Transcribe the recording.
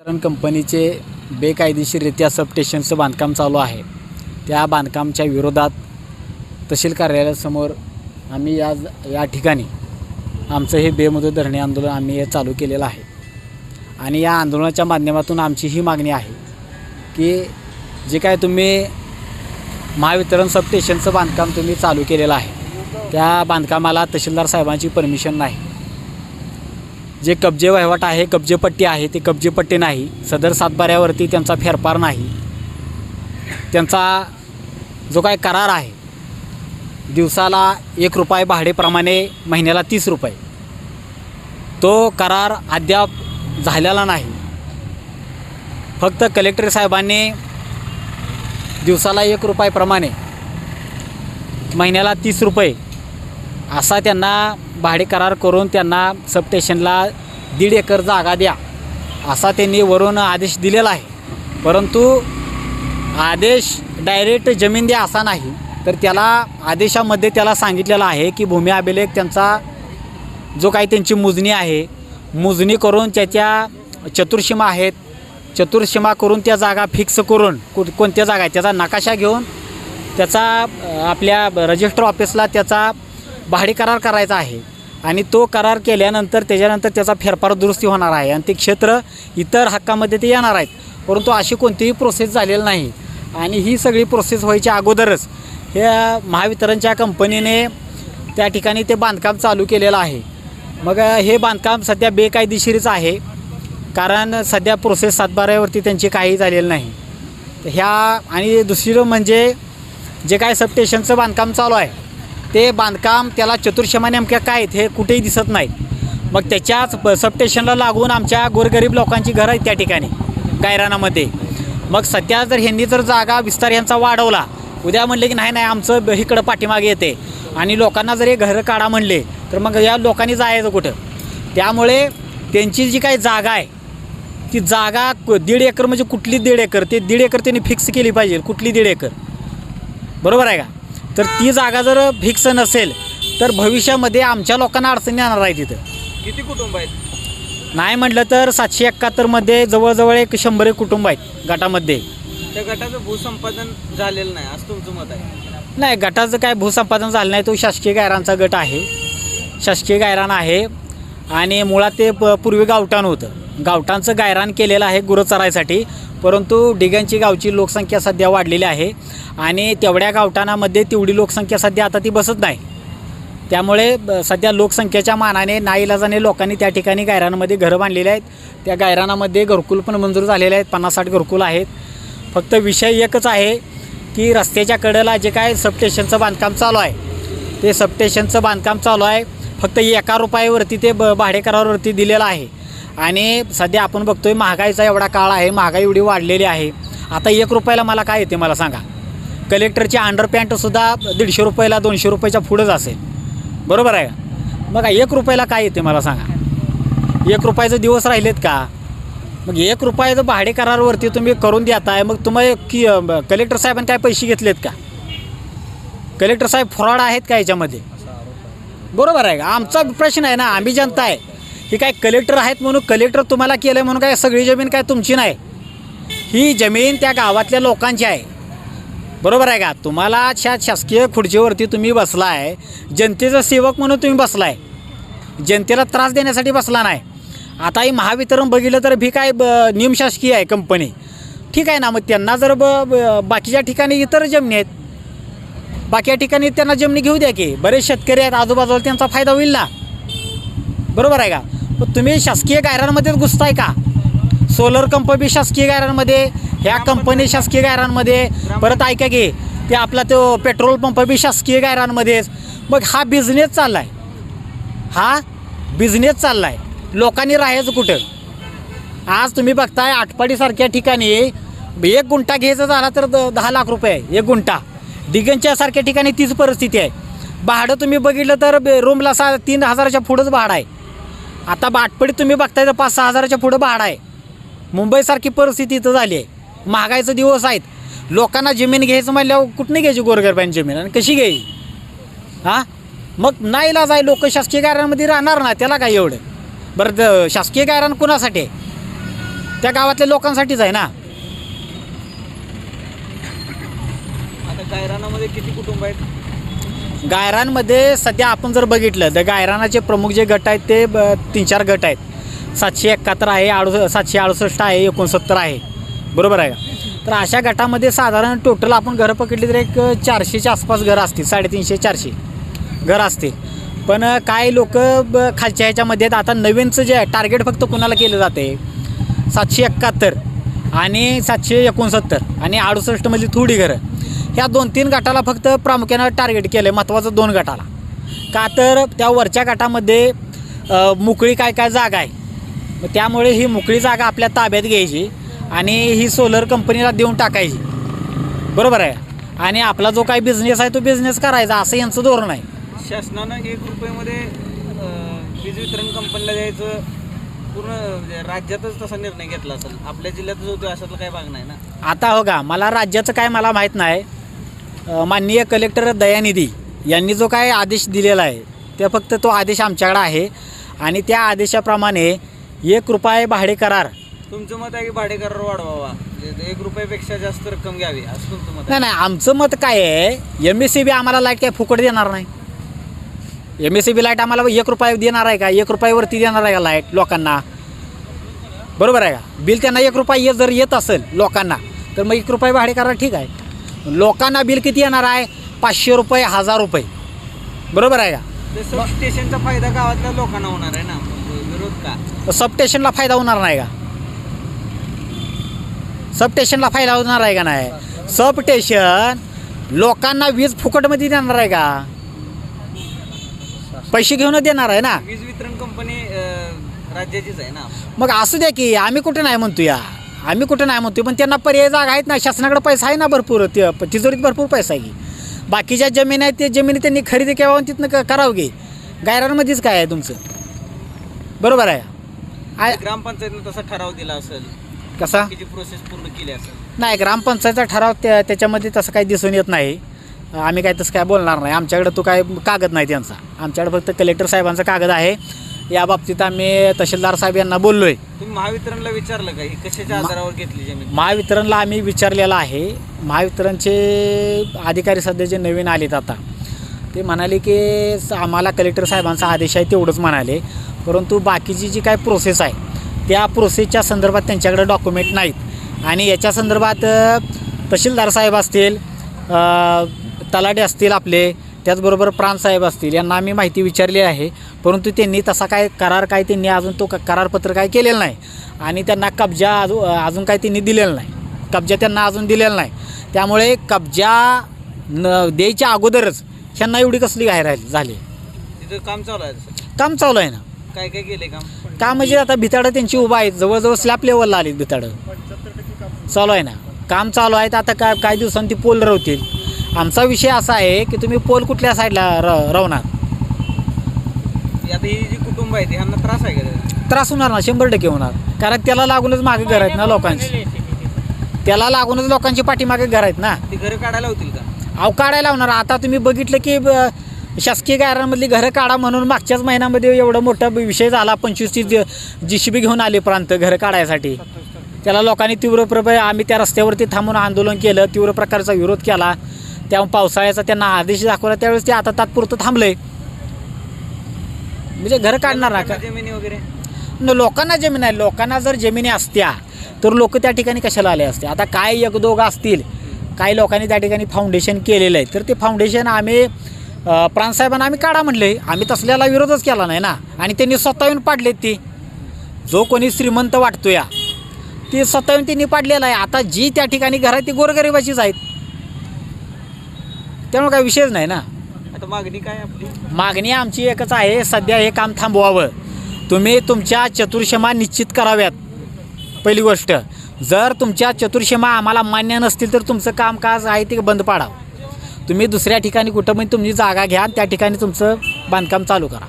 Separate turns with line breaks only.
वितरण कंपनीचे बेकायदेशीररित्या सबस्टेशनचं बांधकाम चालू आहे. त्या बांधकामच्या विरोधात तहसील कार्यालयासमोर आम्ही या या ठिकाणी आमचं हे बेमुदत धरणे आंदोलन आम्ही हे चालू केलेलं आहे. आणि या आंदोलनाच्या माध्यमातून आमची ही मागणी आहे की जे काय तुम्ही महावितरण सबस्टेशनचं बांधकाम तुम्ही चालू केलेलं आहे त्या बांधकामाला तहसीलदार साहेबांची परमिशन नाही. जे कब्जे वहिवाट आहे कब्जेपट्टी आहे ते कब्जेपट्टी नाही. सदर सातबाऱ्यावरती त्यांचा फेरफार नाही. त्यांचा जो काय करार आहे दिवसाला एक रुपये भाडेप्रमाणे महिन्याला तीस रुपये. तो करार अद्याप झालेला नाही. फक्त कलेक्टर साहेबांनी दिवसाला एक रुपयाप्रमाणे महिन्याला तीस रुपये असा त्यांना भाडे करार करून त्यांना सबस्टेशनला दीड एकर जागा द्या असा त्यांनी वरून आदेश दिलेला आहे. परंतु आदेश डायरेक्ट जमीन द्या असा नाही तर त्याला आदेशामध्ये त्याला सांगितलेलं आहे की भूमी अभिलेख त्यांचा जो काही त्यांची मोजणी आहे मोजणी करून त्याच्या चतुर्सीमा आहेत. चतुर्सीमा करून त्या जागा फिक्स करून को कोणत्या जागा आहेत? त्याचा नकाशा घेऊन त्याचा आपल्या रजिस्टर ऑफिसला त्याचा भाडे करार करायचा आहे. आणि तो करार केल्यानंतर त्याच्यानंतर त्याचा फेरफार दुरुस्ती होणार आहे. आणि ते क्षेत्र इतर हक्कामध्ये ते येणार आहेत. परंतु अशी कोणतीही प्रोसेस झालेली नाही. आणि ही सगळी प्रोसेस व्हायच्या अगोदरच ह्या महावितरणच्या कंपनीने त्या ठिकाणी ते बांधकाम चालू केलेलं आहे. मग हे बांधकाम सध्या बेकायदेशीरच आहे. कारण सध्या प्रोसेस सातबाऱ्यावरती त्यांची काही झालेलं नाही. ह्या आणि दुसरं म्हणजे जे काय सबस्टेशनचं बांधकाम चालू आहे ते बांधकाम त्याला चतुर्शमा नेमक्या काय आहेत हे कुठेही दिसत नाही. मग त्याच्याच ब- सबस्टेशनला लागून आमच्या गोरगरीब लोकांची घरं आहेत त्या ठिकाणी गायरानामध्ये. मग सध्या जर ह्यांनी जर जागा विस्तार यांचा वाढवला उद्या म्हणले की नाही नाही आमचं इकडं पाठीमागे येते. आणि लोकांना जर हे घरं काढा म्हणले तर मग या लोकांनी जायचं कुठं? त्यामुळे त्यांची जी काही जागा आहे ती जागा क- दीड एकर म्हणजे कुठली दीड एकर? ते दीड एकर त्यांनी फिक्स केली पाहिजे कुठली दीड एकर? बरोबर आहे का? तर ती जागा जर फिक्स नसेल तर भविष्यामध्ये आमच्या लोकांना अडचणी येणार आहे तिथं
किती कुटुंब आहेत?
नाही म्हटलं तर सातशे एकाहत्तरमध्ये जवळजवळ एक शंभर एक कुटुंब आहेत गटामध्ये.
त्या गटाचं भूसंपादन झालेलं नाही असं तुमचं मत आहे?
नाही गटाचं काय भूसंपादन झालं नाही तो शासकीय गायरांचा गट आहे. शासकीय गायरान आहे. आणि मुळात ते प पूर्वी गावठाण होतं. गावठाणचं गायरान केलेलं आहे गुरं चरायसाठी. परंतु डिगांची गावची लोकसंख्या सध्या वाढलेली आहे. आणि तेवढ्या गावठाणामध्ये तेवढी लोकसंख्या सध्या आता ती बसत नाही. त्यामुळे ब- सध्या लोकसंख्येच्या मानाने नाईलाजाने लोकांनी त्या ठिकाणी गायरानामध्ये घरं बांधलेली आहेत. त्या गायरानामध्ये घरकुल पण मंजूर झालेले आहेत. पन्नास साठ घरकुल आहेत. फक्त विषय एकच आहे की रस्त्याच्या कडेला जे काय सबस्टेशनचं बांधकाम चालू आहे ते सबस्टेशनचं बांधकाम चालू आहे. फक्त एका रुपयावरती ते ब भाडेकरावरती दिलेलं आहे. आणि सध्या आपण बघतोय महागाईचा एवढा काळ आहे महागाई एवढी वाढलेली आहे. आता एक रुपयाला मला काय येते मला सांगा? कलेक्टरची अंडरपॅन्टसुद्धा दीडशे रुपयाला दोनशे रुपयाच्या पुढंच असेल. बरोबर आहे का? मग एक रुपयाला काय येते मला सांगा? एक रुपयाचे दिवस राहिलेत का? मग एक रुपयाचं भाडेकरारवरती तुम्ही करून देताय मग तुम्ही की कलेक्टर साहेबांनी काय पैसे घेतलेत का? कलेक्टर साहेब फ्रॉड आहेत का याच्यामध्ये? बरोबर आहे. का आमचा प्रश्न आहे ना आम्ही जनता आहे. ही काय कलेक्टर आहेत म्हणून कलेक्टर तुम्हाला केलं आहे म्हणून काय सगळी जमीन काय तुमची नाही? ही जमीन त्या गावातल्या लोकांची आहे. बरोबर आहे का? तुम्हाला शा शासकीय खुर्चीवरती तुम्ही बसला आहे जनतेचा सेवक म्हणून तुम्ही बसलाय. जनतेला त्रास देण्यासाठी बसला नाही. आता ही महावितरण बघितलं तर भी काय ब निमशासकीय आहे कंपनी ठीक आहे ना मग त्यांना जर ब ब- बाकीच्या ठिकाणी इतर जमिनी आहेत बाकी ठिकाणी त्यांना जमिनी घेऊ द्या की. बरेच शेतकरी आहेत आजूबाजूला त्यांचा फायदा होईल ना? बरोबर आहे का? मग तुम्ही शासकीय गायरांमध्येच घुसताय का? सोलर कंपनी शासकीय गायरांमध्ये ह्या कंपनी शासकीय गायरांमध्ये. परत ऐका की ते आपला तो पेट्रोल पंप बी शासकीय गायरांमध्येच मग हा बिझनेस चालला आहे हा बिझनेस चालला आहे लोकांनी राहायचं कुठं? आज तुम्ही बघताय आटपाडीसारख्या ठिकाणी एक गुंठा घ्यायचा झाला तर दहा लाख रुपये एक गुंठा. दिगंच्यासारख्या ठिकाणी तीच परिस्थिती आहे. भाडं तुम्ही बघितलं तर बे- रूमला सा तीन हजाराच्या पुढंच भाडं आहे. आता बाटपडीत तुम्ही बघताय तर पाच सहा हजाराच्या पुढं भाडं आहे. मुंबईसारखी परिस्थिती इथं झाली आहे. महागाईचे दिवस आहेत. लोकांना जमीन घ्यायचं म्हणल्यावर कुठनं घ्यायची गोरगरबांची जमीन आणि कशी घ्यायची? हां? मग नाही इलाज आहे लोक शासकीय गायरांमध्ये राहणार ना त्याला काय एवढं? बरं द- शासकीय गायरान कुणासाठी आहे? त्या गावातल्या लोकांसाठीच आहे ना?
गायरानामध्ये किती कुटुंब आहेत?
गायरांमध्ये सध्या आपण जर बघितलं तर गायरानाचे प्रमुख जे गट आहेत ते ब- तीन चार गट आहेत. सातशे एकाहत्तर आहे अडुस सातशे अडुसष्ट आहे एकोणसत्तर आहे. बरोबर आहे का? तर अशा गटामध्ये साधारण टोटल आपण घरं पकडली तर एक चारशेच्या आसपास घरं असतील साडेतीनशे चारशे घरं असतील. पण काय लोक खालच्या ह्याच्यामध्ये आहेत? आता नवीनचं जे आहे टार्गेट फक्त कुणाला केलं जाते सातशे एकाहत्तर आणि सातशे एकोणसत्तर आणि अडुसष्टमधली थोडी घरं. ह्या दोन तीन गटाला फक्त प्रामुख्यानं टार्गेट केलं आहे महत्त्वाचं दोन गटाला. का तर त्या वरच्या गटामध्ये मोकळी काय काय जागा आहे. त्यामुळे ही मोकळी जागा आपल्या ताब्यात घ्यायची आणि ही सोलर कंपनीला देऊन टाकायची. बरोबर आहे? आणि आपला जो काही बिझनेस आहे तो बिझनेस करायचा असं यांचं धोरण आहे.
शासनानं एक रुपयामध्ये वीज वितरण कंपनीला द्यायचं पूर्ण म्हणजे राज्यातच तसा निर्णय घेतला असेल. आपल्या जिल्ह्यातच होतो अशातला काही भाग नाही ना?
आता हो का मला राज्याचं काय मला माहीत नाही. माननीय कलेक्टर दयानिधी यांनी जो काय आदेश दिलेला आहे ते फक्त तो आदेश आमच्याकडे आहे. आणि त्या आदेशाप्रमाणे एक रुपये भाडे करार
तुमचं मत आहे की भाडेकरार वाढवावा? म्हणजे एक रुपयापेक्षा जास्त रक्कम घ्यावी असं तुमचं मत
नाही नाही आमचं मत काय आहे एम एस सी बी आम्हाला लाइट काय फुकट देणार नाही. M S C B light आम्हाला एक रुपये देणार आहे का? एक रुपयावरती देणार आहे का लाइट लोकांना? बरोबर आहे का? बिल त्यांना एक रुपये जर येत असेल लोकांना तर मग एक रुपये भाडे करा ठीक आहे. लोकांना बिल किती येणार आहे? पाचशे रुपये हजार रुपये. बरोबर आहे का?
ते सब स्टेशनचा फायदा गावातल्या लोकांना होणार आहे ना. विरोध का?
सब स्टेशनला फायदा होणार नाही का? सब स्टेशनला फायदा होणार आहे का नाही? सब स्टेशन लोकांना वीज फुकटमध्ये देणार आहे का? पैसे घेऊनच देणार आहे ना?
वीज वितरण कंपनी राज्याचीच आहे ना.
मग असू द्या की आम्ही कुठे नाही म्हणतो या आम्ही कुठे नाही म्हणतोय पण त्यांना पर्याय जागा आहेत ना शासनाकडे पैसा आहे ना भरपूर ते तिजोरीत भरपूर पैसा आहे. बाकीच्या जमीन आहेत ते जमिनी त्यांनी खरेदी केव्हा आणि तिथनं क- करावं की? गायरांमध्येच काय आहे तुमचं? बरोबर आहे? आय-
ग्रामपंचायतनं तसा ठराव दिला असेल.
कसा?
बाकीची प्रोसेस पूर्ण केली असेल.
नाही ग्रामपंचायतचा ठराव त्या त्याच्यामध्ये तसं काही दिसून येत नाही. आम्ही काय तसं काय बोलणार नाही. आमच्याकडे तो काय कागद नाही त्यांचा. आमच्याकडे फक्त कलेक्टर साहेबांचा कागद आहे. या बाबतीत आम्ही तहसीलदार साहेब यांना बोललो आहे
तुम्ही महावितरणला विचारलं का? ही कशाच्या आधारावर घेतली जमीन?
महावितरणला आम्ही विचारलेलं आहे. महावितरणचे अधिकारी सध्या जे नवीन आलेत आता ते म्हणाले की आम्हाला कलेक्टर साहेबांचा आदेश आहे तेवढंच म्हणाले. परंतु बाकीची जी काय प्रोसेस आहे त्या प्रोसेसच्या संदर्भात त्यांच्याकडे डॉक्युमेंट नाहीत. आणि याच्या संदर्भात तहसीलदार साहेब असतील तलाटे असतील आपले त्याचबरोबर प्रांतसाहेब असतील यांना आम्ही माहिती विचारली आहे. परंतु त्यांनी तसा काय करार काय त्यांनी अजून तो क- करारपत्र काय केलेलं नाही. आणि त्यांना कब्जा अजून अजून काय त्यांनी दिलेला नाही. कब्जा त्यांना अजून दिलेला नाही. त्यामुळे कब्जा न द्यायच्या अगोदरच ह्यांना एवढी कसली घाय राहिली झाली.
तिथं काम चालू आहे
काम चालू आहे ना.
काय काय केले काम?
का म्हणजे आता भिताडं त्यांची उभा आहेत. जवळजवळ स्लॅब लेवलला आलीत भिताडं. चालू आहे ना. काम चालू आहे तर आता काय काही दिवसांनी ती पोल रवतील. आमचा विषय असा आहे की तुम्ही पोल कुठल्या साईडला र रवणार?
आता ही जी कुटुंब आहे ह्यांना त्रास आहे का?
त्रास होणार ना शंभर टक्के होणार. कारण त्याला लागूनच मागे घर आहेत ना लोकांची. त्याला लागूनच लोकांची पाठीमागे घर आहेत ना.
ती घरं काढायला होतील का?
अहो काढायला होणार. आता तुम्ही बघितलं की शासकीय गायरांमधली घरं काढा म्हणून मागच्याच महिन्यामध्ये एवढा मोठा विषय झाला पंचवीस तीस जी सी बी घेऊन आले प्रांत घरं काढायसाठी. त्याला लोकांनी तीव्र प्रभ आम्ही त्या रस्त्यावरती थांबून आंदोलन केलं तीव्र प्रकारचा विरोध केला. त्या पावसाळ्याचा त्यांना आदेश दाखवला त्यावेळेस ते आता तात्पुरतं थांबलंय. म्हणजे घरं काढणार ना का
जमिनी वगैरे?
न लोकांना जमीन आहे लोकांना जर जमिनी असत्या तर लोक त्या ठिकाणी कशाला आले असते? आता काय एक दोघं असतील काही लोकांनी त्या ठिकाणी फाउंडेशन केलेलं आहे तर ते फाउंडेशन आम्ही प्राणसाहेबांना आम्ही काढा म्हणले. आम्ही तसल्याला विरोधच केला नाही ना. आणि त्यांनी स्वतः येऊन पाडलेत ती. जो कोणी श्रीमंत वाटतो या ती स्वतः येऊन त्यांनी पाडलेला आहे. आता जी त्या ठिकाणी घर आहे ती गोरगरिबाचीच आहेत. त्यामुळे काही विषयच नाही ना.
आता मागणी काय आपली?
मागणी आमची एकच आहे सध्या हे काम थांबवावं. तुम्ही तुमच्या चतुर्षमा निश्चित कराव्यात. पहिली गोष्ट जर तुमच्या चतुर्शमा आम्हाला मान्य नसतील तर तुमचं कामकाज आहे ते बंद पाडावं. तुम्ही दुसऱ्या ठिकाणी कुठं पण तुमची जागा घ्या त्या ठिकाणी तुमचं बांधकाम चालू करा.